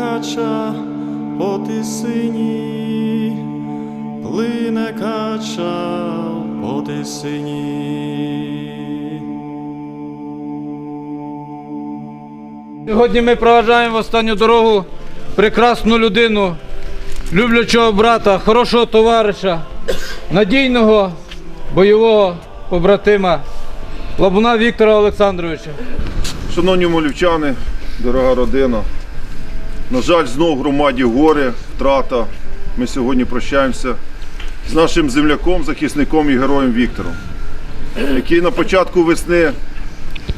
кача по тисині, плине кача по тисині. Сьогодні ми проважаємо в останню дорогу прекрасну людину, люблячого брата, хорошого товариша, надійного бойового побратима Лабуна Віктора Олександровича. Шановні молівчани, дорога родина. На жаль, знов громаді горе, втрата. Ми сьогодні прощаємося з нашим земляком, захисником і героєм Віктором, який на початку весни,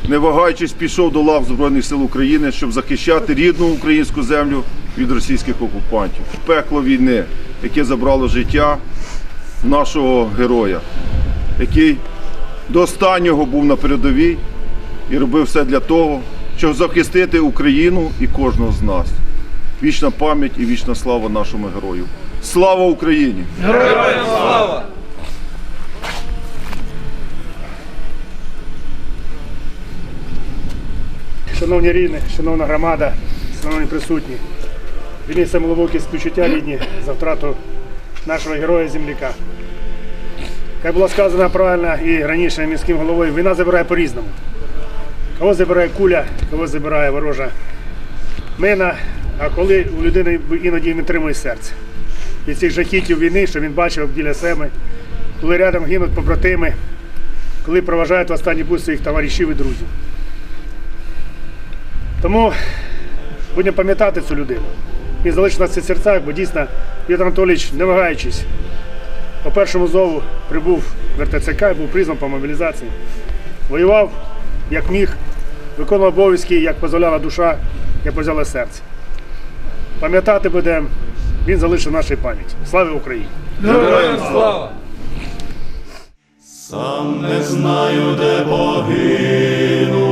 не вагаючись, пішов до лав Збройних сил України, щоб захищати рідну українську землю від російських окупантів. Пекло війни, яке забрало життя нашого героя, який до останнього був на передовій і робив все для того, щоб захистити Україну і кожного з нас. Вічна пам'ять і вічна слава нашому герою. Слава Україні! Героям слава! Шановні рідні, шановна громада, шановні присутні, війні самоловокі співчуття рідні за втрату нашого героя земляка. Як було сказано правильно і раніше міським головою, війна забирає по-різному. Кого забирає куля, кого забирає ворожа мина, а коли у людини іноді не тримує серце. Від цих жахітів війни, що він бачив біля себе, коли рядом гинуть побратими, коли проважають в останній путь своїх товаришів і друзів. Тому будемо пам'ятати цю людину. Він залишив нас в серцях, бо дійсно Віктор Анатолійович, не вагаючись, по першому зову прибув в РТЦК, і був призван по мобілізації. Воював як міг, виконував обов'язки, як дозволяла душа, як дозволяло серце. Пам'ятати будемо, він залишив нашій пам'яті. Слава Україні! Героям слава! Сам не знаю, де погину,